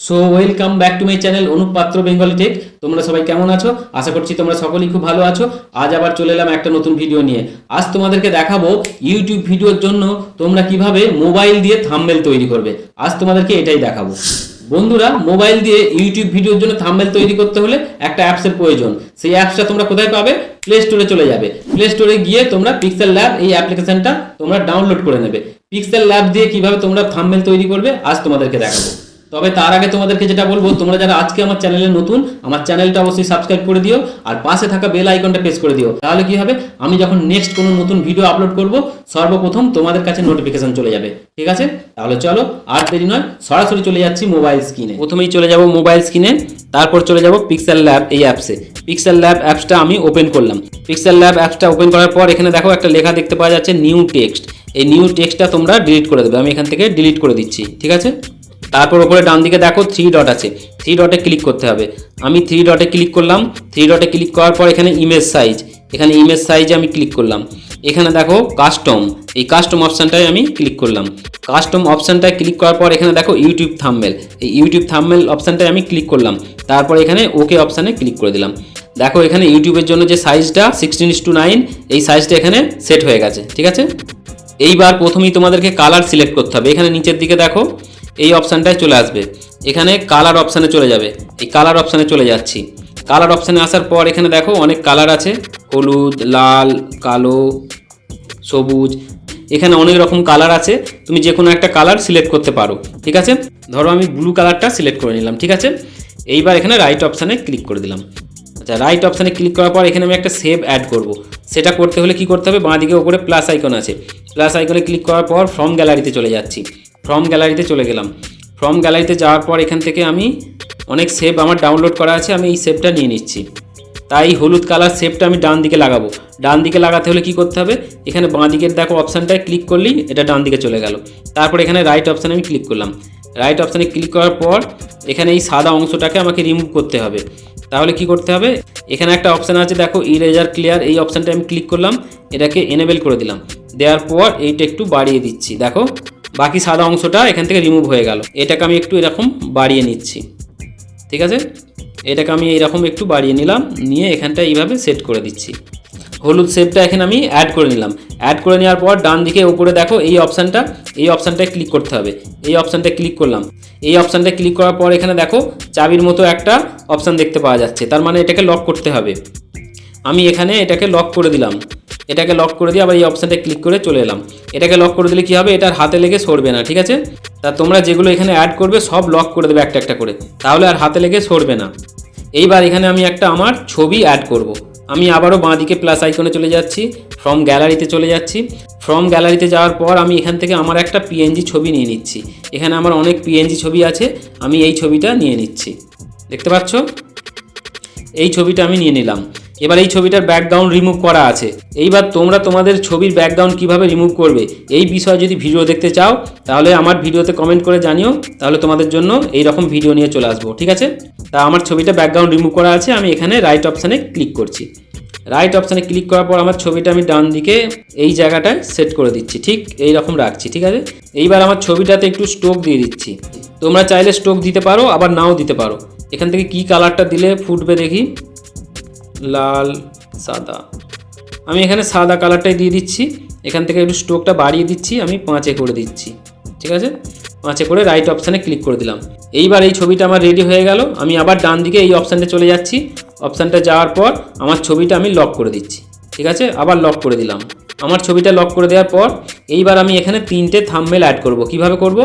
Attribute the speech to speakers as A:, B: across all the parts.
A: So welcome back to my channel Anup Patra Bengali tech তোমরা সবাই কেমন আছো? আশা করছি তোমরা সকলেই খুব ভালো আছো। আজ আবার চলে এলাম একটা নতুন ভিডিও নিয়ে। আজ তোমাদেরকে দেখাবো ইউটিউব ভিডিওর জন্য তোমরা কীভাবে মোবাইল দিয়ে থাম্বনেল তৈরি করবে। আজ তোমাদেরকে এটাই দেখাবো। বন্ধুরা মোবাইল দিয়ে ইউটিউব ভিডিওর জন্য থাম্বনেল তৈরি করতে হলে একটা অ্যাপসের প্রয়োজন। সেই অ্যাপসটা তোমরা কোথায় পাবে? প্লে স্টোরে চলে যাবে। প্লে স্টোরে গিয়ে তোমরা পিক্সেল ল্যাব এই অ্যাপ্লিকেশনটা তোমরা ডাউনলোড করে নেবে। পিক্সেল ল্যাব দিয়ে কীভাবে তোমরা থাম্বনেল তৈরি করবে, আজ তোমাদেরকে দেখাবো। তবে তার আগে তোমাদেরকে যেটা বলব, তোমরা যারা আজকে আমার চ্যানেলে নতুন, আমার চ্যানেলটা অবশ্যই সাবস্ক্রাইব করে দিও আর পাশে থাকা বেল আইকনটা প্রেস করে দিও। তাহলে কি হবে? আমি যখন নেক্সট কোনো নতুন ভিডিও আপলোড করব, সর্বপ্রথম তোমাদের কাছে নোটিফিকেশন চলে যাবে। ঠিক আছে? তাহলে চলো, আর দেরি নয়, সরাসরি চলে যাচ্ছি মোবাইল স্ক্রিনে প্রথমেই চলে যাব মোবাইল স্ক্রিনে তারপর চলে যাব পিক্সেল ল্যাব এই অ্যাপসে পিক্সেল ল্যাব অ্যাপসটা আমি ওপেন করলাম। পিক্সেল ল্যাব অ্যাপসটা ওপেন করার পর এখানে দেখো একটা লেখা দেখতে পাওয়া যাচ্ছে নিউ টেক্সট এই নিউ টেক্সটটা তোমরা ডিলিট করে দেবে। আমি এখান থেকে ডিলিট করে দিচ্ছি। ঠিক আছে? তারপর ওপরে ডান দিকে দেখো থ্রি ডট আছে। থ্রি ডটে ক্লিক করতে হবে। আমি থ্রি ডটে ক্লিক করলাম। থ্রি ডটে ক্লিক করার পর এখানে ইমেজ সাইজ এখানে ইমেজ সাইজে আমি ক্লিক করলাম। এখানে দেখো কাস্টম এই কাস্টম অপশানটায় আমি ক্লিক করলাম। কাস্টম অপশানটায় ক্লিক করার পর এখানে দেখো ইউটিউব থাম্বেল এই ইউটিউব থাম্বেল অপশানটায় আমি ক্লিক করলাম। তারপর এখানে ওকে অপশানে ক্লিক করে দিলাম। দেখো এখানে ইউটিউবের জন্য যে সাইজটা সিক্সটিন টু নাইন এই সাইজটা এখানে সেট হয়ে গেছে। ঠিক আছে? এইবার প্রথমেই তোমাদেরকে কালার সিলেক্ট করতে হবে। এখানে নিচের দিকে দেখো এই অপশানটায় চলে আসবে। এখানে কালার অপশানে চলে যাবে। এই কালার অপশানে চলে যাচ্ছি। কালার অপশানে আসার পর এখানে দেখো অনেক কালার আছে। হলুদ, লাল, কালো, সবুজ। এখানে অনেক রকম কালার আছে। তুমি যে কোনো একটা কালার সিলেক্ট করতে পারো। ঠিক আছে? ধরো আমি ব্লু কালারটা সিলেক্ট করে নিলাম। ঠিক আছে? এইবার এখানে রাইট অপশানে ক্লিক করে দিলাম। আচ্ছা রাইট অপশানে ক্লিক করার পর এখানে আমি একটা সেভ অ্যাড করব। সেটা করতে হলে কি করতে হবে? বাঁ দিকে ওপরে প্লাস আইকন আছে। প্লাস আইকনে ক্লিক করার পর ফ্রম গ্যালারিতে চলে যাচ্ছি। ফ্রম গ্যালারিতে চলে গেলাম। ফ্রম গ্যালারিতে যাওয়ার পর এখান থেকে আমি অনেক সেভ আমার ডাউনলোড করা আছে, আমি এই সেভটা নিয়ে নিচ্ছি। তাই হলুদ কালার সেভটা আমি ডান দিকে লাগাবো। ডান দিকে লাগাতে হলে কি করতে হবে? এখানে বাঁ দিকের দেখো অপশানটায় ক্লিক করলেই এটা ডান দিকে চলে গেল। তারপর এখানে রাইট অপশানে আমি ক্লিক করলাম। রাইট অপশানে ক্লিক করার পর এখানে এই সাদা অংশটাকে আমাকে রিমুভ করতে হবে। তাহলে কি করতে হবে? এখানে একটা অপশান আছে, দেখো ইরেজার ক্লিয়ার এই অপশানটা আমি ক্লিক করলাম, এটাকে এনেবেল করে দিলাম। দেওয়ার পর এইটা একটু বাড়িয়ে দিচ্ছি, দেখো। বাকি সাদা অংশটা এখান থেকে রিমুভ হয়ে গেল। এটাকে আমি একটু এরকম বাড়িয়ে নিচ্ছি। ঠিক আছে? এটাকে আমি এইরকম একটু বাড়িয়ে নিলাম, নিয়ে এখানটা এইভাবে সেট করে দিচ্ছি। হলুদ শেপটা এখানে আমি অ্যাড করে নিলাম। অ্যাড করে নেওয়ার পর ডান দিকে উপরে দেখো, এই অপশানটা এই অপশানটায় ক্লিক করতে হবে। এই অপশানটায় ক্লিক করলাম। এই অপশানটায় ক্লিক করার পর এখানে দেখো, চাবির মতো একটা অপশান দেখতে পাওয়া যাচ্ছে। তার মানে এটাকে লক করতে হবে। আমি এখানে এটাকে লক করে দিলাম। এটাকে লক করে দিয়ে আবার এই অপশানটা ক্লিক করে চলে এলাম। এটাকে লক করে দিলে কি হবে? এটার হাতে লেগে সরবে না, ঠিক আছে? তা তোমরা যেগুলো এখানে অ্যাড করবে, সব লক করে দেবে একটা একটা করে। তাহলে আর হাতে লেগে সরবে না। এইবার এখানে আমি একটা আমার ছবি অ্যাড করব। আমি আবারও বাঁ দিকে প্লাস আইকনে চলে যাচ্ছি ফ্রম গ্যালারিতে চলে যাচ্ছি। ফ্রম গ্যালারিতে যাওয়ার পর আমি এখান থেকে আমার একটা পিএনজি ছবি নিয়ে নিচ্ছি। এখানে আমার অনেক পিএনজি ছবি আছে, আমি এই ছবিটা নিয়ে নিচ্ছি। দেখতে পাচ্ছ? এই ছবিটা আমি নিয়ে নিলাম। এবার এই ছবিটার ব্যাকগ্রাউন্ড রিমুভ করা আছে। এইবার তোমরা তোমাদের ছবির ব্যাকগ্রাউন্ড কীভাবে রিমুভ করবে, এই বিষয়ে যদি ভিডিও দেখতে চাও, তাহলে আমার ভিডিওতে কমেন্ট করে জানিও, তাহলে তোমাদের জন্য এই রকম ভিডিও নিয়ে চলে আসব, ঠিক আছে? তা আমার ছবিটা ব্যাকগ্রাউন্ড রিমুভ করা আছে, আমি এখানে রাইট অপশানে ক্লিক করছি। রাইট অপশানে ক্লিক করার পর আমার ছবিটা আমি ডান দিকে এই জায়গাটায় সেট করে দিচ্ছি। ঠিক এই রকম রাখছি, ঠিক আছে? এইবার আমার ছবিটাতে একটু স্টোক দিয়ে দিচ্ছি। তোমরা চাইলে স্টোক দিতে পারো, আবার নাও দিতে পারো। এখান থেকে কি কালারটা দিলে ফুটবে দেখি। লাল, সাদা। আমি এখানে সাদা কালারটাই দিয়ে দিচ্ছি। এখান থেকে একটু স্টোকটা বাড়িয়ে দিচ্ছি, আমি পাঁচে করে দিচ্ছি। ঠিক আছে? পাঁচে করে রাইট অপশানে ক্লিক করে দিলাম। এইবার এই ছবিটা আমার রেডি হয়ে গেল। আমি আবার ডান দিকে এই অপশানটা চলে যাচ্ছি। অপশানটা যাওয়ার পর আমার ছবিটা আমি লক করে দিচ্ছি। ঠিক আছে? আবার লক করে দিলাম। আমার ছবিটা লক করে দেওয়ার পর এইবার আমি এখানে তিনটে থাম্বেল অ্যাড করব। কীভাবে করব?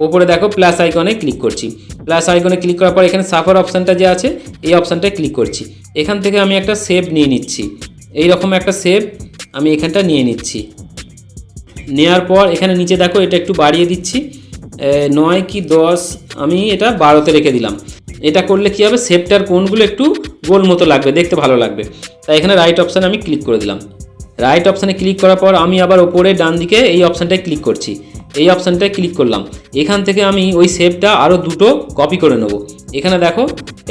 A: ওপরে দেখো প্লাস আইকনে ক্লিক করছি। প্লাস আইকনে ক্লিক করার পর এখানে সাফার অপশানটা যে আছে, এই অপশানটায় ক্লিক করছি। এখান থেকে আমি একটা সেভ নিয়ে নিচ্ছি। এই রকম একটা সেভ আমি এখানটা নিয়ে নিচ্ছি। নেওয়ার পর এখানে নিচে দেখো এটা একটু বাড়িয়ে দিচ্ছি। নয় কি দশ, আমি এটা বারোতে রেখে দিলাম। এটা করলে কি হবে? সেপটার কোনগুলো একটু গোল মতো লাগবে, দেখতে ভালো লাগবে। তাই এখানে রাইট অপশানে আমি ক্লিক করে দিলাম। রাইট অপশানে ক্লিক করার পর আমি আবার ওপরে ডান দিকে এই অপশানটায় ক্লিক করছি। এই অপশানটায় ক্লিক করলাম। এখান থেকে আমি ওই শেপটা আরও দুটো কপি করে নেব। এখানে দেখো,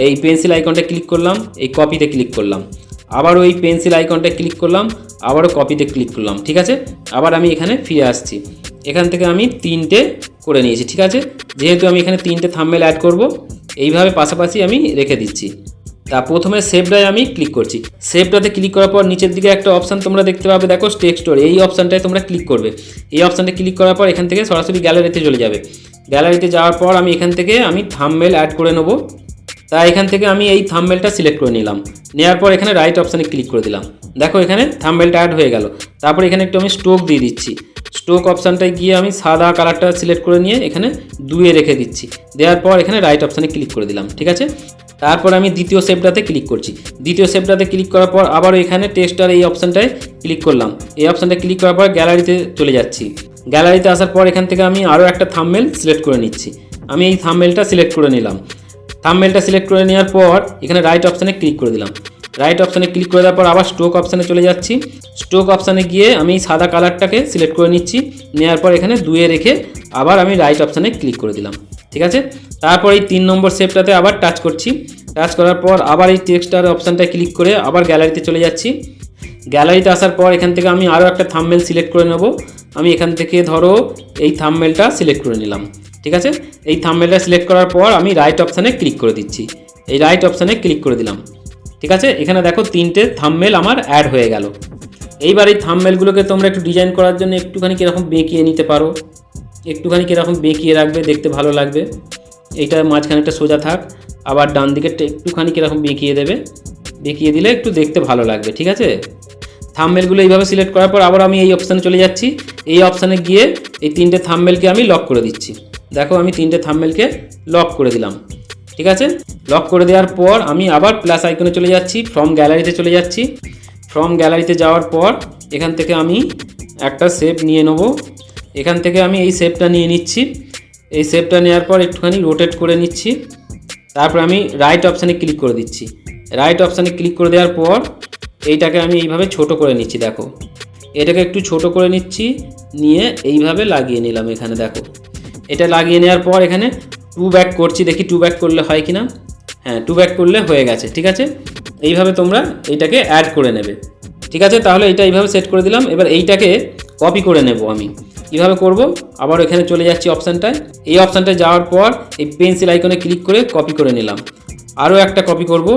A: এই পেন্সিল আইকনটা ক্লিক করলাম, এই কপিতে ক্লিক করলাম। আবার ওই পেন্সিল আইকনটা ক্লিক করলাম, আবারও কপিতে ক্লিক করলাম। ঠিক আছে? আবার আমি এখানে ফিরে আসছি। এখান থেকে আমি তিনটে করে নিয়েছি, ঠিক আছে? যেহেতু আমি এখানে তিনটে থাম্বেল অ্যাড করব, এইভাবে পাশাপাশি আমি রেখে দিচ্ছি। তা প্রথমে সেভটায় আমি ক্লিক করছি। সেভটাতে ক্লিক করার পর নিচের দিকে একটা অপশান তোমরা দেখতে পাবে, দেখো স্টোর এই অপশানটায় তোমরা ক্লিক করবে। এই অপশানটা ক্লিক করার পর এখান থেকে সরাসরি গ্যালারিতে চলে যাবে। গ্যালারিতে যাওয়ার পর আমি এখান থেকে আমি থাম্বেল অ্যাড করে নেব। তা এখান থেকে আমি এই থাম্বেলটা সিলেক্ট করে নিলাম। নেওয়ার পর এখানে রাইট অপশানে ক্লিক করে দিলাম। দেখো এখানে থাম্বেলটা অ্যাড হয়ে গেল। তারপর এখানে একটু আমি স্টোক দিয়ে দিচ্ছি। স্টোক অপশানটায় গিয়ে আমি সাদা কালারটা সিলেক্ট করে নিয়ে এখানে দুয়ে রেখে দিচ্ছি। দেওয়ার পর এখানে রাইট অপশানে ক্লিক করে দিলাম, ঠিক আছে? তারপর আমি দ্বিতীয় শেপটাতে ক্লিক করছি। দ্বিতীয় শেপটাতে ক্লিক করার পর আবার এখানে টেস্টার এই অপশানটায় ক্লিক করলাম। এই অপশানটা ক্লিক করার পর গ্যালারিতে চলে যাচ্ছি। গ্যালারিতে আসার পর এখান থেকে আমি আরও একটা থাম্বেল সিলেক্ট করে নিচ্ছি। আমি এই থাম্বেলটা সিলেক্ট করে নিলাম। থাম্বেলটা সিলেক্ট করে নেওয়ার পর এখানে রাইট অপশানে ক্লিক করে দিলাম। রাইট অপশানে ক্লিক করে দেওয়ার পর আবার স্ট্রোক অপশানে চলে যাচ্ছি। স্টোক অপশানে গিয়ে আমি সাদা কালারটাকে সিলেক্ট করে নিচ্ছি। নেওয়ার পর এখানে দুয়ে রেখে আবার আমি রাইট অপশানে ক্লিক করে দিলাম। ঠিক আছে? তারপর এই তিন নম্বর শেপটাতে আবার টাচ করছি। টাচ করার পর আবার এই টেক্সটার অপশানটা ক্লিক করে আবার গ্যালারিতে চলে যাচ্ছি। গ্যালারিতে আসার পর এখান থেকে আমি আরও একটা থাম্বেল সিলেক্ট করে নেব। আমি এখান থেকে ধরো এই থাম্বেলটা সিলেক্ট করে নিলাম। ঠিক আছে? এই থাম্বেলটা সিলেক্ট করার পর আমি রাইট অপশানে ক্লিক করে দিচ্ছি। এই রাইট অপশানে ক্লিক করে দিলাম। ঠিক আছে? এখানে দেখো তিনটে থাম্বেল আমার অ্যাড হয়ে গেল। এইবার এই থাম্বেলগুলোকে তোমরা একটু ডিজাইন করার জন্য একটুখানি কীরকম বেঁকিয়ে নিতে পারো। একটুখানি কীরকম বেঁকিয়ে রাখবে, দেখতে ভালো লাগবে। এইটা মাঝখানে একটা সোজা থাক, আবার ডান দিকে একটুখানি কীরকম বেঁকিয়ে দেবে। বেঁকিয়ে দিলে একটু দেখতে ভালো লাগবে, ঠিক আছে? থাম্বেলগুলো এইভাবে সিলেক্ট করার পর আবার আমি এই অপশানে চলে যাচ্ছি। এই অপশানে গিয়ে এই তিনটে থাম্বেলকে আমি লক করে দিচ্ছি। দেখো আমি তিনটে থাম্বেলকে লক করে দিলাম। ঠিক আছে? লক করে দেওয়ার পর আমি আবার প্লাস আইকনে চলে যাচ্ছি ফ্রম গ্যালারিতে চলে যাচ্ছি। ফ্রম গ্যালারিতে যাওয়ার পর এখান থেকে আমি একটা শেপ নিয়ে নেব। এখান থেকে আমি এই শেপটা নিয়ে নিচ্ছি। এই শেপটা নেওয়ার পর একটুখানি রোটেট করে নিচ্ছি। তারপর আমি রাইট অপশানে ক্লিক করে দিচ্ছি। রাইট অপশানে ক্লিক করে দেওয়ার পর এইটাকে আমি এইভাবে ছোট করে নিচ্ছি, দেখো। এটাকে একটু ছোট করে নিচ্ছি, নিয়ে এইভাবে লাগিয়ে নিলাম এখানে, দেখো। এটা লাগিয়ে নেওয়ার পর এখানে টু ব্যাক করছি, দেখি টু ব্যাক করলে হয় কি না হ্যাঁ টু ব্যাক করলে হয়ে গেছে, ঠিক আছে? এইভাবে তোমরা এইটাকে অ্যাড করে নেবে, ঠিক আছে? তাহলে এইটা এইভাবে সেট করে দিলাম, এবার এইটাকে কপি করে নেব আমি। কীভাবে করব, আবার এখানে চলে যাচ্ছি অপশানটায় এই অপশানটায় যাওয়ার পর এই পেন্সিল আইকনে ক্লিক করে কপি করে নিলাম। আরও একটা কপি করব,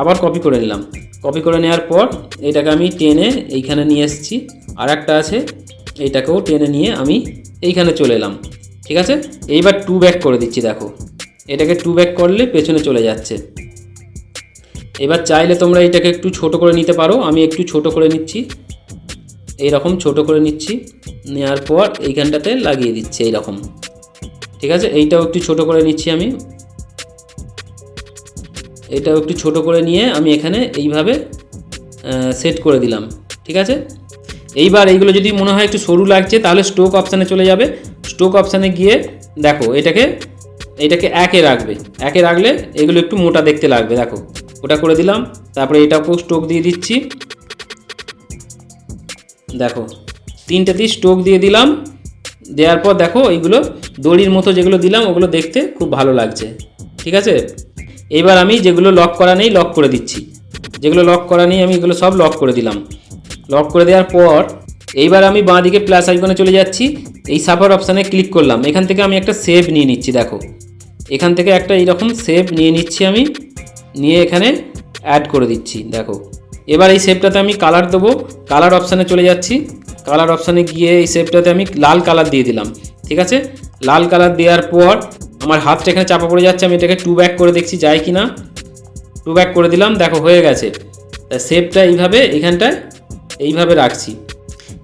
A: আবার কপি করে নিলাম। কপি করে নেওয়ার পর এটাকে আমি টেনে এইখানে নিয়ে এসেছি। আর একটা আছে এইটাকেও টেনে নিয়ে আমি এইখানে চলে এলাম। ঠিক আছে? এইবার টু ব্যাক করে দিচ্ছি, দেখো। এটাকে টু ব্যাক করলে পেছনে চলে যাচ্ছে। এবার চাইলে তোমরা এটাকে একটু ছোট করে নিতে পারো। আমি একটু ছোট করে নিচ্ছি। এইরকম ছোট করে নিচ্ছি। নেওয়ার পর এইখানটাতে লাগিয়ে দিচ্ছি এইরকম। ঠিক আছে? এইটাও একটু ছোট করে নিচ্ছি আমি। এটাও একটু ছোট করে নিয়ে আমি এখানে এইভাবে সেট করে দিলাম। ঠিক আছে? এইবার এইগুলো যদি মনে হয় একটু সরু লাগছে, তাহলে স্টোক অপশানে চলে যাবে। স্টোক অপশানে গিয়ে দেখো, এটাকে এটাকে একে রাখবে। একে রাখলে এগুলো একটু মোটা দেখতে লাগবে, দেখো। ওটা করে দিলাম, তারপরে এটাকেও স্টোক দিয়ে দিচ্ছি। দেখো, তিনটেতেই স্টোক দিয়ে দিলাম। দেওয়ার পর দেখো, এইগুলো দড়ির মতো যেগুলো দিলাম, ওগুলো দেখতে খুব ভালো লাগছে। ঠিক আছে? এবার আমি যেগুলো লক করা নেই লক করে দিচ্ছি। যেগুলো লক করা নেই, আমি এগুলো সব লক করে দিলাম। লক করে দেওয়ার পর এইবার আমি বাঁ দিকে প্লাস আইকনে চলে যাচ্ছি। এই সাফার অপশানে ক্লিক করলাম। এখান থেকে আমি একটা সেভ নিয়ে নিচ্ছি, দেখো। এখান থেকে একটা এইরকম সেভ নিয়ে নিচ্ছি আমি। নিয়ে এখানে অ্যাড করে দিচ্ছি, দেখো। এবার এই শেপটাতে আমি কালার দেবো। কালার অপশানে চলে যাচ্ছি। কালার অপশানে গিয়ে এই শেপটাতে আমি লাল কালার দিয়ে দিলাম। ঠিক আছে? লাল কালার দেওয়ার পর আমার হাতটা এখানে চাপা পড়ে যাচ্ছে। আমি এটাকে টু ব্যাক করে দেখছি, যায় কি না টু ব্যাক করে দিলাম, দেখো, হয়ে গেছে। তা শেপটা এইভাবে এখানটায় এইভাবে রাখছি।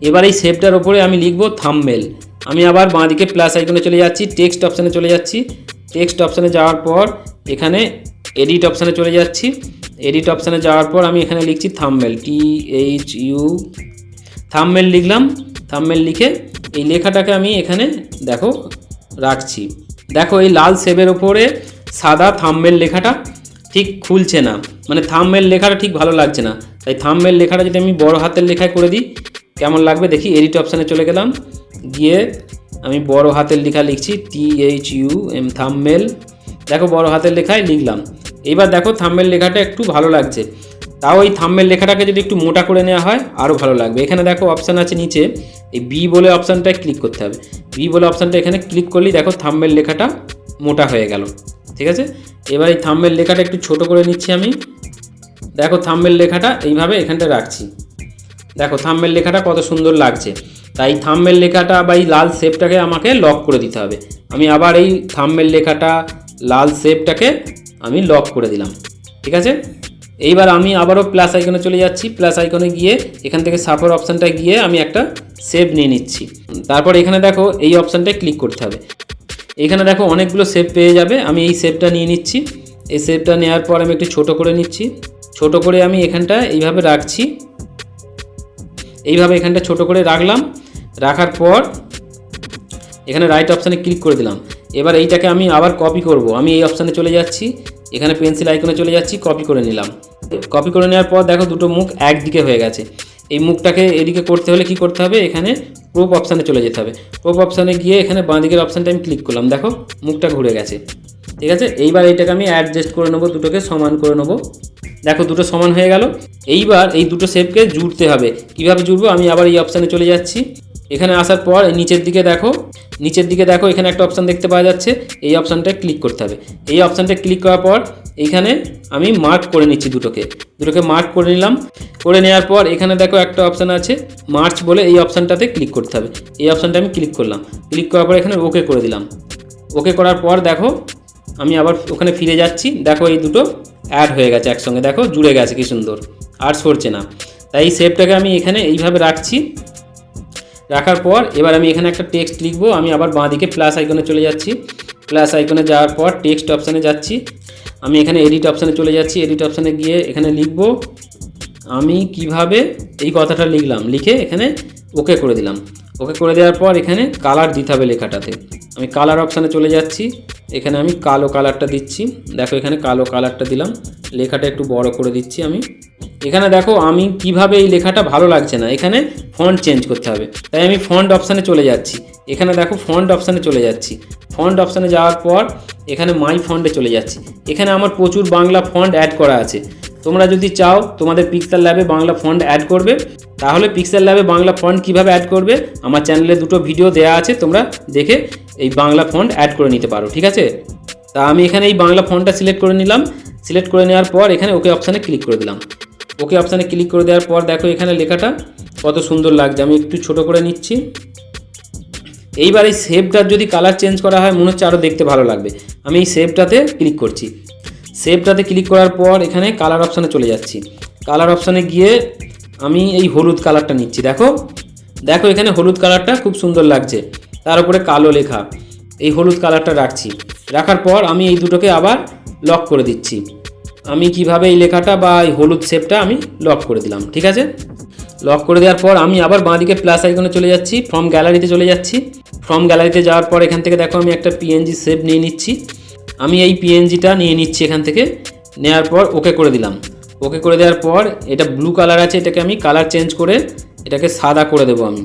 A: এবার এই শেপটার ওপরে আমি লিখব থামমেল আমি আবার বাঁদিকে প্লাস আইকনে চলে যাচ্ছি টেক্সট অপশানে চলে যাচ্ছি। টেক্সট অপশানে যাওয়ার পর এখানে এডিট অপশানে চলে যাচ্ছি। এডিট অপশানে যাওয়ার পর আমি এখানে লিখছি থামমেল টি এইচ ইউ থামমেল লিখলাম থামমেল লিখে এই লেখাটাকে আমি এখানে দেখো রাখছি। দেখো এই লাল সেবের ওপরে সাদা থামমেল লেখাটা ঠিক খুলছে না। মানে থামমেল লেখাটা ঠিক ভালো লাগছে না। তাই থামমেল লেখাটা যদি আমি বড় হাতের লেখায় করে দিই কেমন লাগবে দেখি এডিট অপশানে চলে গেলাম। গিয়ে আমি বড় হাতের লেখা লিখছি T H U M thumbnail দেখো বড় হাতের লেখায় লিখলাম। এবার দেখো থাম্বেল লেখাটা একটু ভালো লাগছে। তাও এই থাম্বেল লেখাটাকে যদি একটু মোটা করে নেওয়া হয় আরও ভালো লাগবে। এখানে দেখো অপশান আছে নিচে, এই বি বলে অপশানটায় ক্লিক করতে হবে। বি বলে অপশানটা এখানে ক্লিক করলেই দেখো থাম্বেল লেখাটা মোটা হয়ে গেল। ঠিক আছে? এবার এই থাম্বেল লেখাটা একটু ছোট করে নিচ্ছি আমি। দেখো থাম্বেল লেখাটা এইভাবে এখানটা রাখছি। দেখো থাম্বেল লেখাটা কত সুন্দর লাগছে। তাই থাম্বেল লেখাটা বা এই লাল শেপটাকে আমাকে লক করে দিতে হবে। আমি আবার এই থাম্বেল লেখাটা লাল শেপটাকে আমি লক করে দিলাম। ঠিক আছে? এইবার আমি আবারও প্লাস আইকনে চলে যাচ্ছি। প্লাস আইকনে গিয়ে এখান থেকে সাপোর অপশানটা গিয়ে আমি একটা সেভ নিয়ে নিচ্ছি। তারপর এখানে দেখো, এই অপশানটায় ক্লিক করতে হবে। এখানে দেখো, অনেকগুলো সেভ পেয়ে যাবে। আমি এই সেভটা নিয়ে নিচ্ছি। এই সেভটা নেওয়ার পর আমি একটু ছোট করে নিচ্ছি। ছোট করে আমি এখানটা এইভাবে রাখছি। এইভাবে এখানটা ছোট করে রাখলাম। রাখার পর এখানে রাইট অপশানে ক্লিক করে দিলাম। এবার এইটাকে আমি আবার কপি করব। আমি এই অপশানে চলে যাচ্ছি। এখানে পেন্সিল আইকনে চলে যাচ্ছি কপি করে নিলাম। কপি করে নেওয়ার পর দেখো দুটো মুখ একদিকে হয়ে গেছে। এই মুখটাকে এদিকে করতে হলে কি করতে হবে? এখানে প্রোপ অপশানে চলে যেতে হবে। প্রোপ অপশানে গিয়ে এখানে বাঁ দিকের অপশানটা আমি ক্লিক করলাম। দেখো মুখটা ঘুরে গেছে। ঠিক আছে? এইবার এইটাকে আমি অ্যাডজাস্ট করে নেব, দুটোকে সমান করে নেব। দেখো, দুটো সমান হয়ে গেল। এইবার এই দুটো শেপকে জুড়তে হবে। কীভাবে জুড়বো? আমি আবার এই অপশানে চলে যাচ্ছি। এখানে আসার পর নিচের দিকে দেখো, নিচের দিকে দেখো, এখানে একটা অপশান দেখতে পাওয়া যাচ্ছে। এই অপশানটায় ক্লিক করতে হবে। এই অপশানটা ক্লিক করার পর এইখানে আমি মার্ক করে নিচ্ছি দুটোকে। দুটোকে মার্ক করে নিলাম। করে নেওয়ার পর এখানে দেখো একটা অপশান আছে মার্চ বলে এই অপশানটাতে ক্লিক করতে হবে। এই অপশানটা আমি ক্লিক করলাম। ক্লিক করার পর এখানে ওকে করে দিলাম। ওকে করার পর দেখো আমি আবার ওখানে ফিরে যাচ্ছি। দেখো এই দুটো অ্যাড হয়ে গেছে একসঙ্গে। দেখো, জুড়ে গেছে, কি সুন্দর। আর সরছে না। তাই এই শেপটাকে আমি এখানে এইভাবে রাখছি। রাখার পর এবার আমি এখানে একটা টেক্সট লিখব। আমি আবার বাঁ দিকে প্লাস আইকনে চলে যাচ্ছি। প্লাস আইকনে যাওয়ার পর টেক্সট অপশানে যাচ্ছি। আমি এখানে এডিট অপশানে চলে যাচ্ছি। এডিট অপশানে গিয়ে এখানে লিখব, আমি কীভাবে এই কথাটা লিখলাম। লিখে এখানে ওকে করে দিলাম। ওকে করে দেওয়ার পর এখানে কালার দিতে হবে লেখাটাতে। আমি কালার অপশানে চলে যাচ্ছি। এখানে আমি কালো কালারটা দিচ্ছি। দেখো এখানে কালো কালারটা দিলাম। লেখাটা একটু বড় করে দিচ্ছি আমি। এখানে দেখো আমি কীভাবে এই লেখাটা ভালো লাগছে না। এখানে ফন্ট চেঞ্জ করতে হবে। তাই আমি ফন্ট অপশানে চলে যাচ্ছি। এখানে দেখো ফন্ট অপশানে চলে যাচ্ছি। ফন্ট অপশানে যাওয়ার পর এখানে মাই ফন্টে চলে যাচ্ছি। এখানে আমার প্রচুর বাংলা ফন্ট অ্যাড করা আছে। তোমরা যদি চাও, তোমাদের পিক্সেল ল্যাবে বাংলা ফন্ট অ্যাড করবে। তাহলে পিক্সেল ল্যাবে বাংলা ফন্ট কীভাবে অ্যাড করবে? আমার চ্যানেলে দুটো ভিডিও দেওয়া আছে। তোমরা দেখে এই বাংলা ফন্ট অ্যাড করে নিতে পারো, ঠিক আছে? তা আমি এখানে এই বাংলা ফন্টটা সিলেক্ট করে নিলাম। সিলেক্ট করে নেওয়ার পর এখানে ওকে অপশানে ক্লিক করে দিলাম। ওকে অপশানে ক্লিক করে দেওয়ার পর দেখো এখানে লেখাটা কত সুন্দর লাগছে। আমি একটু ছোট করে নিচ্ছি। এইবার এই সেভটার যদি কালার চেঞ্জ করা হয়, মনে হচ্ছে আরও দেখতে ভালো লাগবে। আমি এই সেভটাতে ক্লিক করছি। সেভটাতে ক্লিক করার পর এখানে কালার অপশানে চলে যাচ্ছি। কালার অপশানে গিয়ে আমি এই হলুদ কালারটা নিচ্ছি। দেখো? দেখো এখানে হলুদ কালারটা খুব সুন্দর লাগছে। তার উপরে কালো লেখা। এই হলুদ কালারটা রাখছি। রাখার পর আমি এই দুটোকে আবার লক করে দিচ্ছি। আমি কীভাবে এই লেখাটা বা এই হলুদ শেপটা আমি লক করে দিলাম, ঠিক আছে? লক করে দেওয়ার পর আমি আবার বাঁদিকে প্লাস আইকনে চলে যাচ্ছি ফ্রম গ্যালারিতে চলে যাচ্ছি। ফ্রম গ্যালারিতে যাওয়ার পর এখান থেকে দেখো আমি একটা পিএনজি শেপ নিয়ে নিচ্ছি। আমি এই পিএনজিটা নিয়ে নিচ্ছি এখান থেকে। নেওয়ার পর ওকে করে দিলাম। ওকে করে দেওয়ার পর এটা ব্লু কালার আছে, এটাকে আমি কালার চেঞ্জ করে এটাকে সাদা করে দেবো আমি।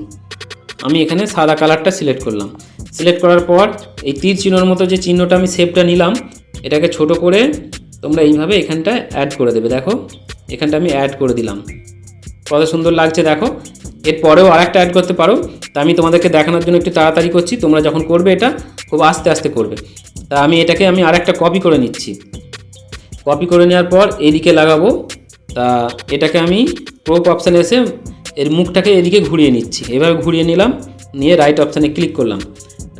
A: আমি এখানে সাদা কালারটা সিলেক্ট করলাম। সিলেক্ট করার পর এই তীর চিহ্নর মতো যে চিহ্নটা আমি শেপটা নিলাম, এটাকে ছোট করে তোমরা এইভাবে এখানটা অ্যাড করে দেবে। দেখো, এখানটা আমি অ্যাড করে দিলাম। কত সুন্দর লাগছে, দেখো। এরপরেও আরেকটা অ্যাড করতে পারো। তা আমি তোমাদেরকে দেখানোর জন্য একটু তাড়াতাড়ি করছি। তোমরা যখন করবে এটা, খুব আস্তে আস্তে করবে। তা আমি এটাকে আমি আরেকটা কপি করে নিচ্ছি। কপি করে নেওয়ার পর এদিকে লাগাবো। তা এটাকে আমি প্রোপ অপশানে এসে এর মুখটাকে এদিকে ঘুরিয়ে নিচ্ছি। এভাবে ঘুরিয়ে নিলাম, নিয়ে রাইট অপশানে ক্লিক করলাম।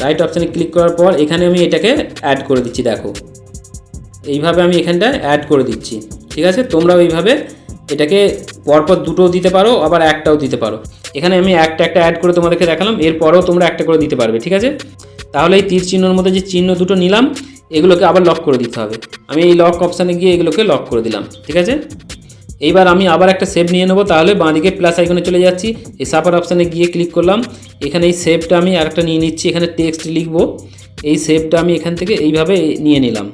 A: রাইট অপশানে ক্লিক করার পর এখানে আমি এটাকে অ্যাড করে দিচ্ছি, দেখো। এইভাবে আমি এখানটা অ্যাড করে দিচ্ছি, ঠিক আছে? তোমরাও এইভাবে এটাকে পরপর দুটো দিতে পারো, আবার একটাও দিতে পারো। এখানে আমি একটা একটা অ্যাড করে তোমাদেরকে দেখালাম, এরপরেও তোমরা একটা করে দিতে পারবে, ঠিক আছে? তাহলে এই তীর চিহ্নর মধ্যে যে চিহ্ন দুটো নিলাম, এগুলোকে আবার লক করে দিতে হবে। আমি এই লক অপশানে গিয়ে এগুলোকে লক করে দিলাম, ঠিক আছে? এইবার আমি আবার একটা সেভ নিয়ে নেব, তাহলে বাঁদিকে প্লাস আইকনে চলে যাচ্ছি। এই সাপার অপশানে গিয়ে ক্লিক করলাম। এখানে এই সেভটা আমি আরেকটা নিয়ে নিচ্ছি, এখানে টেক্সট লিখব। এই সেভটা আমি এখান থেকে এইভাবে নিয়ে নিলাম।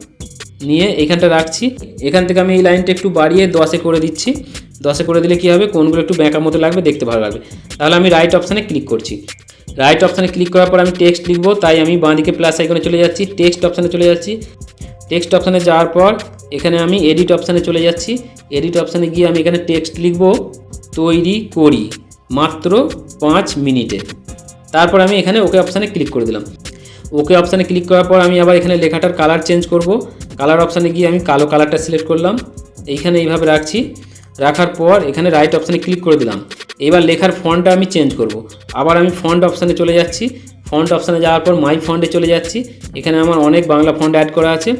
A: নিয়ে এখানটা রাখছি। এখান থেকে আমি এই লাইনটা একটু বাড়িয়ে দশে করে দিচ্ছি। দশে করে দিলে কী হবে? কোনগুলো একটু ব্যাঁকার মতো লাগবে দেখতে ভালো লাগবে। তাহলে আমি রাইট অপশানে ক্লিক করছি। রাইট অপশানে ক্লিক করার পর আমি টেক্সট লিখব, তাই আমি বাঁদিকে প্লাস আইকনে চলে যাচ্ছি। টেক্সট অপশানে চলে যাচ্ছি। টেক্সট অপশানে যাওয়ার পর এখানে আমি এডিট অপশানে চলে যাচ্ছি। এডিট অপশানে গিয়ে আমি এখানে টেক্সট লিখব, তৈরি করি মাত্র পাঁচ মিনিটে। তারপর আমি এখানে ওকে অপশানে ক্লিক করে দিলাম। ওকে অপশানে ক্লিক করার পর আমি আবার এখানে লেখাটার কালার চেঞ্জ করব। কালার অপশানে গিয়ে আমি কালো কালারটা সিলেক্ট করলাম। এইখানে এইভাবে রাখছি। রাখার পর এখানে রাইট অপশানে ক্লিক করে দিলাম। এবার লেখার ফন্টটা আমি চেঞ্জ করব। আবার আমি ফন্ট অপশানে চলে যাচ্ছি। ফন্ট অপশানে যাওয়ার পর মাই ফন্টে চলে যাচ্ছি। এখানে আমার অনেক বাংলা ফন্ট অ্যাড করা আছে।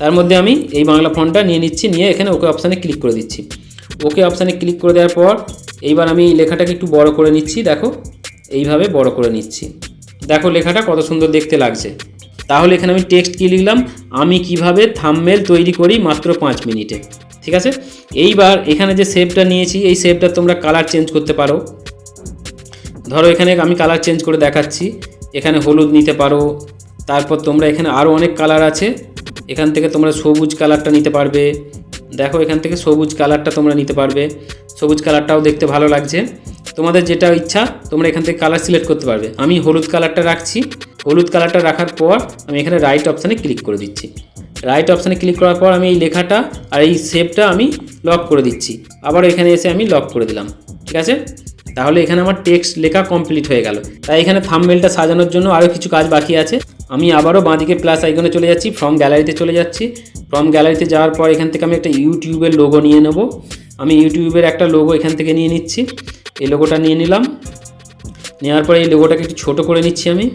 A: তার মধ্যে আমি এই বাংলা ফন্টটা নিয়ে নিচ্ছি, নিয়ে এখানে ওকে অপশানে ক্লিক করে দিচ্ছি। ওকে অপশানে ক্লিক করে দেওয়ার পর, এইবার আমি লেখাটাকে একটু বড় করে নিচ্ছি, দেখো, এইভাবে বড় করে নিচ্ছি। দেখো লেখাটা কত সুন্দর দেখতে লাগছে। তাহলে এখানে আমি টেক্সট কী লিখলাম? আমি কীভাবে থামমেল তৈরি করি মাত্র পাঁচ মিনিটে, ঠিক আছে? এইবার এখানে যে শেপটা নিয়েছি, এই শেপটা তোমরা কালার চেঞ্জ করতে পারো। ধরো এখানে আমি কালার চেঞ্জ করে দেখাচ্ছি, এখানে হলুদ নিতে পারো, তারপর তোমরা এখানে আরও অনেক কালার আছে। এখান থেকে তোমরা সবুজ কালারটা নিতে পারবে। দেখো এখান থেকে সবুজ কালারটা তোমরা নিতে পারবে। সবুজ কালারটাও দেখতে ভালো লাগছে। তোমাদের যেটা ইচ্ছা, তোমরা এখান থেকে কালার সিলেক্ট করতে পারবে। আমি হলুদ কালারটা রাখছি। হলুদ কালারটা রাখার পর আমি এখানে রাইট অপশানে ক্লিক করে দিচ্ছি। রাইট অপশানে ক্লিক করার পর আমি এই লেখাটা আর এই শেপটা আমি লক করে দিচ্ছি। আবার এখানে এসে আমি লক করে দিলাম। ঠিক আছে? তাহলে এখানে আমার টেক্সট লেখা কমপ্লিট হয়ে গেল। তাই এখানে থাম্বনেলটা সাজানোর জন্য আরও কিছু কাজ বাকি আছে। আমি আবারও বাঁদিকে প্লাস আইকনে চলে যাচ্ছি ফ্রম গ্যালারিতে চলে যাচ্ছি। ফ্রম গ্যালারিতে যাওয়ার পর এখান থেকে আমি একটা ইউটিউবের লোগো নিয়ে নেব। আমি ইউটিউবের একটা লোগো এখান থেকে নিয়ে নিচ্ছি। এই লোগোটা নিয়ে নিলাম। নেওয়ার পরে এই লোগোটাকে একটু ছোটো করে নিচ্ছি আমি।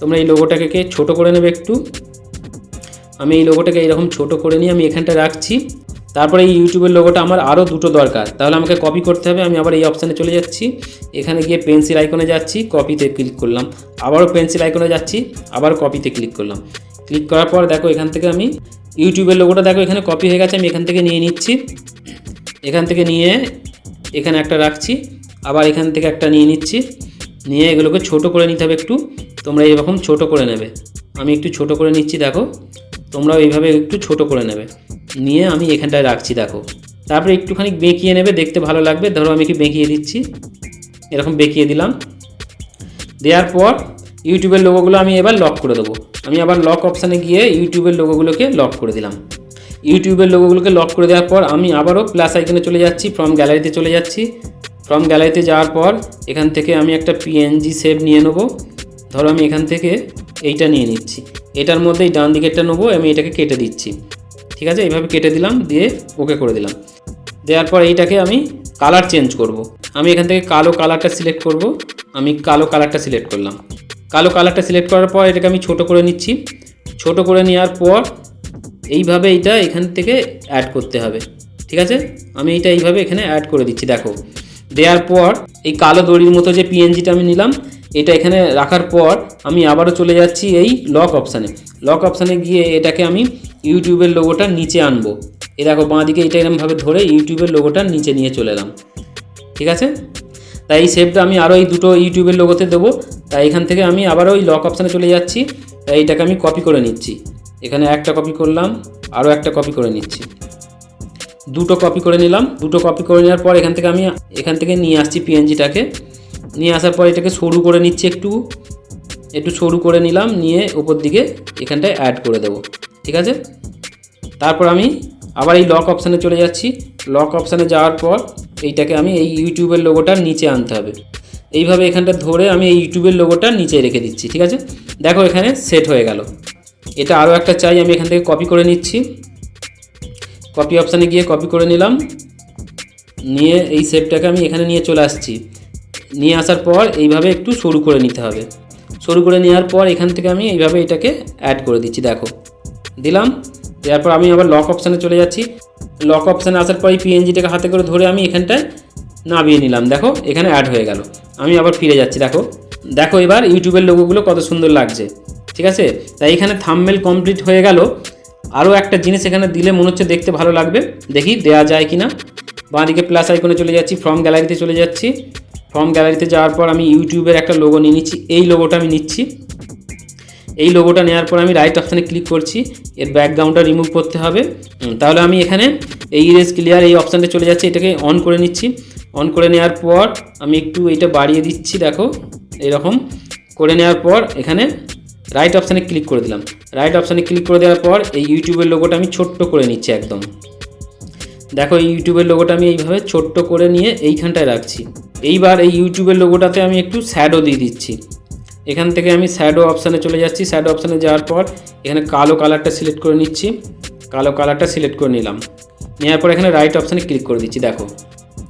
A: তোমরা এই লোগোটাকে ছোট করে নেবে একটু। আমি এই লোগোটাকে এইরকম ছোট করে নিয়ে আমি এখানটা রাখছি। তারপরে এই ইউটিউবের লোগোটা আমার আরও দুটো দরকার। তাহলে আমাকে কপি করতে হবে, আমি আবার এই অপশানে চলে যাচ্ছি। এখানে গিয়ে পেন্সিল আইকনে যাচ্ছি কপিতে ক্লিক করলাম। আবারও পেন্সিল আইকনে যাচ্ছি, আবার কপিতে ক্লিক করলাম। ক্লিক করার পর দেখো, এখান থেকে আমি ইউটিউবের লোগোটা দেখো, এখানে কপি হয়ে গেছে, আমি এখান থেকে নিয়ে নিচ্ছি। এখান থেকে নিয়ে এখানে একটা রাখছি, আবার এখান থেকে একটা নিয়ে নিচ্ছি। নিয়ে এগুলোকে ছোট করে নিতে হবে একটু, তোমরা এইরকম ছোট করে নেবে। আমি একটু ছোট করে নিচ্ছি, দেখো। তোমরাও এইভাবে একটু ছোট করে নেবে। নিয়ে আমি এখানটায় রাখছি, দেখো। তারপরে একটুখানি বেঁকিয়ে নেবে, দেখতে ভালো লাগবে। ধরো আমি কি বেঁকিয়ে দিচ্ছি। এরকম বেঁকিয়ে দিলাম। দেওয়ার পর ইউটিউবের লোগোগুলো আমি এবার লক করে দেবো। আমি আবার লক অপশানে গিয়ে ইউটিউবের লোগোগুলোকে লক করে দিলাম। ইউটিউবের লোগোগুলোকে লক করে দেওয়ার পর আমি আবারও প্লাস আইকনে চলে যাচ্ছি ফ্রম গ্যালারিতে চলে যাচ্ছি। ফ্রম গ্যালারিতে যাওয়ার পর এখান থেকে আমি একটা পিএনজি সেভ নিয়ে নেব। ধরো আমি এখান থেকে এইটা নিয়ে নিচ্ছি। এটার মধ্যে এই ডান দিকেরটা নেব, আমি এটাকে কেটে দিচ্ছি। ঠিক আছে? এইভাবে কেটে দিলাম, দিয়ে ওকে করে দিলাম। দেওয়ার পর এইটাকে আমি কালার চেঞ্জ করব। আমি এখান থেকে কালো কালারটা সিলেক্ট করব। আমি কালো কালারটা সিলেক্ট করলাম। কালো কালারটা সিলেক্ট করার পর এটাকে আমি ছোট করে নিচ্ছি। ছোট করে নেওয়ার পর এইভাবে এইটা এখান থেকে অ্যাড করতে হবে। ঠিক আছে? আমি এইটা এইভাবে এখানে অ্যাড করে দিচ্ছি, দেখো। দেওয়ার পর এই কালো দড়ির মতো যে পিএনজিটা আমি নিলাম এটা এখানে রাখার পর আমি আবারও চলে যাচ্ছি এই লক অপশানে লক অপশানে গিয়ে এটাকে আমি ইউটিউবের লোগোটা নিচে আনব। এ দেখো বাঁ দিকে এটা এরমভাবে ধরে ইউটিউবের লোগোটা নিচে নিয়ে চলে এলাম। ঠিক আছে? তাই এই শেপটা আমি আরও এই দুটো ইউটিউবের লোগোতে দেবো। তাই এখান থেকে আমি আবারও ওই লক অপশানে চলে যাচ্ছি। তাই এইটাকে আমি কপি করে নিচ্ছি। এখানে একটা কপি করলাম, আরও একটা কপি করে নিচ্ছি। দুটো কপি করে নিলাম। দুটো কপি করে নেওয়ার পর এখান থেকে আমি এখান থেকে নিয়ে আসছি পিএনজিটাকে নিয়ে আসার পর এটাকে সরু করে নিচ্ছি একটু। একটু সরু করে নিলাম, নিয়ে উপর দিকে এখানটায় অ্যাড করে দেবো। ঠিক আছে? তারপর আমি আবার এই লক অপশানে চলে যাচ্ছি। লক অপশানে যাওয়ার পর এইটাকে আমি এই ইউটিউবের লোগোটার নিচে আনতে হবে। এইভাবে এখানটা ধরে আমি এই ইউটিউবের লোগোটা নিচে রেখে দিচ্ছি, ঠিক আছে? দেখো এখানে সেট হয়ে গেল। এটা আরও একটা চাই, আমি এখান থেকে কপি করে নিচ্ছি। কপি অপশানে গিয়ে কপি করে নিলাম। নিয়ে এই শেপটাকে আমি এখানে নিয়ে চলে আসছি। নিয়ে আসার পর এইভাবে একটু সরু করে নিতে হবে। সরু করে নেওয়ার পর এখান থেকে আমি এইভাবে এটাকে অ্যাড করে দিচ্ছি, দেখো। দিলাম, দেওয়ার পর আমি আবার লক অপশানে চলে যাচ্ছি। লক অপশানে আসার পর এই পিএনজিটাকে হাতে করে ধরে আমি এখানটায় নামিয়ে নিলাম। দেখো, এখানে অ্যাড হয়ে গেল। আমি আবার ফিরে যাচ্ছি, দেখো। দেখো এবার ইউটিউবের লোগোগুলো কত সুন্দর লাগছে, ঠিক আছে? তাই এখানে থামমেল কমপ্লিট হয়ে গেল। আরও একটা জিনিস এখানে দিলে মনে হচ্ছে দেখতে ভালো লাগবে। দেখি, দেয়া যায় কি না বাঁদিকে প্লাস আইকনে চলে যাচ্ছি ফ্রম গ্যালারিতে চলে যাচ্ছি। ফ্রম গ্যালারিতে যাওয়ার পর আমি ইউটিউবের একটা লোগো নিয়ে নিচ্ছি। এই লোগোটা আমি নিচ্ছি। এই লোগোটা নেওয়ার পর আমি রাইট অপশানে ক্লিক করছি। এর ব্যাকগ্রাউন্ডটা রিমুভ করতে হবে। তাহলে আমি এখানে এই ইরেজ ক্লিয়ার এই অপশানটা চলে যাচ্ছে, এটাকে অন করে নিচ্ছি। অন করে নেওয়ার পর আমি একটু এটা বাড়িয়ে দিচ্ছি, দেখো, এরকম। করে নেওয়ার পর এখানে রাইট অপশানে ক্লিক করে দিলাম। রাইট অপশানে ক্লিক করে দেওয়ার পর এই ইউটিউবের লোগোটা আমি ছোট্ট করে নিচ্ছি একদম। দেখো, এই ইউটিউবের লোগোটা আমি এইভাবে ছোট্ট করে নিয়ে এইখানটায় রাখছি। এইবার এই ইউটিউবের লোগোটাতে আমি একটু শ্যাডো দিয়ে দিচ্ছি। এখান থেকে আমি শ্যাডো অপশানে চলে যাচ্ছি। শ্যাডো অপশানে যাওয়ার পর এখানে কালো কালারটা সিলেক্ট করে নিচ্ছি। কালো কালারটা সিলেক্ট করে নিলাম। নেওয়ার পর এখানে রাইট অপশানে ক্লিক করে দিচ্ছি, দেখো।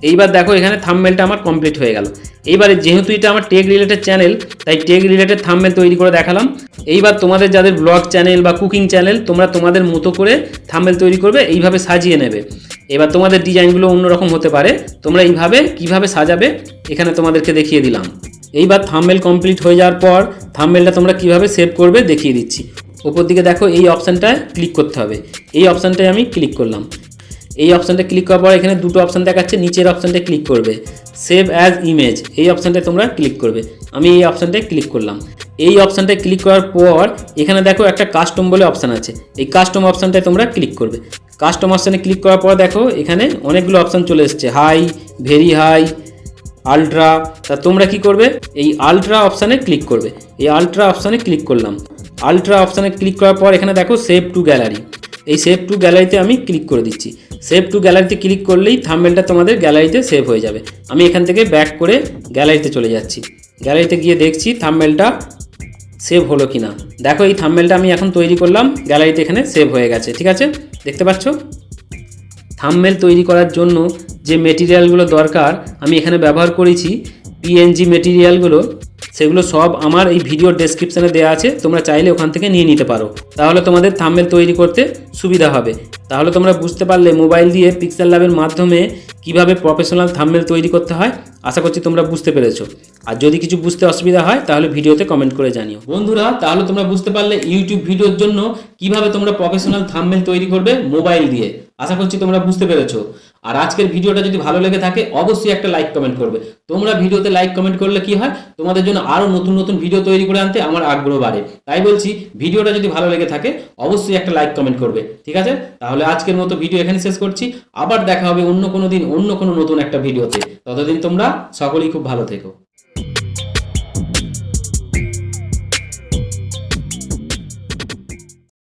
A: এইবার দেখো এখানে থাম্বনেলটা আমার কমপ্লিট হয়ে গেল। এইবারে যেহেতু এটা আমার টেক রিলেটেড চ্যানেল তাই টেক রিলেটেড থাম্বনেল তৈরি করে দেখালাম। এইবার তোমাদের যাদের ব্লগ চ্যানেল বা কুকিং চ্যানেল তোমরা তোমাদের মতো করে থাম্বনেল তৈরি করবে, এইভাবে সাজিয়ে নেবে। এবার তোমাদের ডিজাইনগুলো অন্যরকম হতে পারে। তোমরা এইভাবে কীভাবে সাজাবে এখানে তোমাদেরকে দেখিয়ে দিলাম। এইবার থাম্বেল কমপ্লিট হয়ে যাওয়ার পর থাম্বেলটা তোমরা কীভাবে সেভ করবে দেখিয়ে দিচ্ছি। ওপর দিকে দেখো এই অপশানটায় ক্লিক করতে হবে। এই অপশানটায় আমি ক্লিক করলাম। এই অপশানটা ক্লিক করার পর এখানে দুটো অপশান দেখাচ্ছে, নিচের অপশানটা ক্লিক করবে। সেভ অ্যাজ ইমেজ এই অপশানটায় তোমরা ক্লিক করবে। আমি এই অপশানটায় ক্লিক করলাম। এই অপশানটায় ক্লিক করার পর, এখানে দেখো একটা কাস্টম বলে অপশান আছে। এই কাস্টম অপশানটায় তোমরা ক্লিক করবে। কাস্টম অপশানে ক্লিক করার পর দেখো, এখানে অনেকগুলো অপশান চলে এসছে। হাই ভেরি হাই আলট্রা তা তোমরা কি করবে? এই আলট্রা অপশানে ক্লিক করবে। এই আলট্রা অপশানে ক্লিক করলাম। আলট্রা অপশানে ক্লিক করার পর এখানে দেখো সেভ টু গ্যালারি এই সেভ টু গ্যালারিতে আমি ক্লিক করে দিচ্ছি। সেভ টু গ্যালারিতে ক্লিক করলেই থাম্বেলটা তোমাদের গ্যালারিতে সেভ হয়ে যাবে। আমি এখান থেকে ব্যাক করে গ্যালারিতে চলে যাচ্ছি। গ্যালারিতে গিয়ে দেখছি থাম্বেলটা সেভ হলো কি না দেখো এই থাম্বেলটা আমি এখন তৈরি করলাম গ্যালারিতে এখানে সেভ হয়ে গেছে, ঠিক আছে? দেখতে পাচ্ছ? থাম্বনেল তৈরি করার জন্য যে মেটেরিয়ালগুলো দরকার, আমি এখানে ব্যবহার করেছি পিএনজি মেটেরিয়ালগুলো সেগুলো সব আমার এই ভিডিও ডেসক্রিপশানে দেওয়া আছে। তোমরা চাইলে ওখান থেকে নিয়ে নিতে পারো। তাহলে তোমাদের থাম্বনেল তৈরি করতে সুবিধা হবে। তাহলে তোমরা বুঝতে পারলে মোবাইল দিয়ে পিক্সেল ল্যাবের মাধ্যমে কীভাবে প্রফেশনাল থাম্বনেল তৈরি করতে হয়। আশা করছি তোমরা বুঝতে পেরেছ। আর যদি কিছু বুঝতে অসুবিধা হয়, তাহলে ভিডিওতে কমেন্ট করে জানিও। বন্ধুরা, তাহলে তোমরা বুঝতে পারলে ইউটিউব ভিডিওর জন্য কীভাবে তোমরা প্রফেশনাল থাম্বনেল তৈরি করবে মোবাইল দিয়ে। আশা করছি তোমরা বুঝতে পেরেছ। আর আজকের ভিডিওটা যদি ভালো লেগে থাকে, অবশ্যই একটা লাইক কমেন্ট করবে। তোমরা ভিডিওতে লাইক কমেন্ট করলে কি হয়? তোমাদের জন্য আরও নতুন নতুন ভিডিও তৈরি করে আনতে আমার আগ্রহ বাড়ে। তাই বলছি, ভিডিওটা যদি ভালো লেগে থাকে, অবশ্যই একটা লাইক কমেন্ট করবে। ঠিক আছে? তাহলে আজকের মতো ভিডিও এখানে শেষ করছি। আবার দেখা হবে অন্য কোনো দিন অন্য কোনো নতুন একটা ভিডিওতে ততদিন তোমরা সকলেই খুব ভালো থেকো।